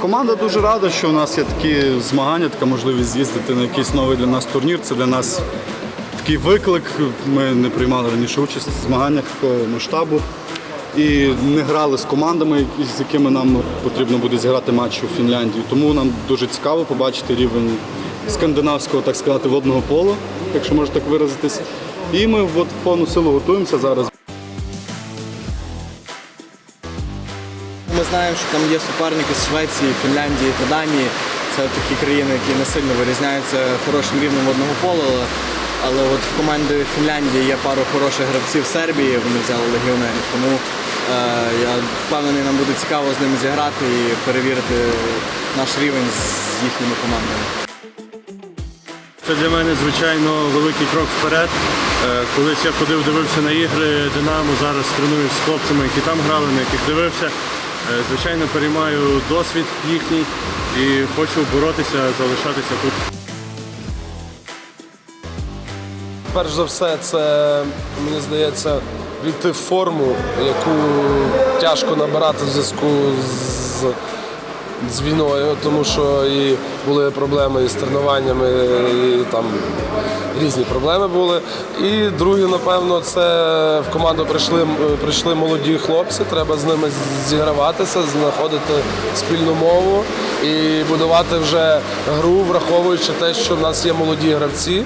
команда дуже рада, що у нас є такі змагання, така можливість з'їздити на якийсь новий для нас турнір. Це для нас такий виклик. Ми не приймали раніше участь в змаганнях такого масштабу. І не грали з командами, з якими нам потрібно буде зіграти матчі у Фінляндії. Тому нам дуже цікаво побачити рівень скандинавського, так сказати, водного пола, якщо можна так виразитись. І ми от повну силу готуємося зараз. Ми знаємо, що там є суперники з Швеції, Фінляндії та Данії. Це такі країни, які не сильно вирізняються хорошим рівнем одного пола. Але, але от в команді Фінляндії є пару хороших гравців Сербії, вони взяли легіонерів. Тому е, я впевнений, нам буде цікаво з ними зіграти і перевірити наш рівень з їхніми командами. Це для мене, звичайно, великий крок вперед. Е, Колись я ходив, дивився на ігри Динамо, зараз тренуюсь з хлопцями, які там грали, на яких дивився. Е, Звичайно, переймаю досвід їхній і хочу боротися, залишатися тут. Перш за все, це мені здається війти в форму, яку тяжко набирати в зв'язку з, з війною, тому що і були проблеми із тренуваннями, і там різні проблеми були. І друге, напевно, це в команду прийшли, прийшли молоді хлопці. Треба з ними зіграватися, знаходити спільну мову і будувати вже гру, враховуючи те, що в нас є молоді гравці.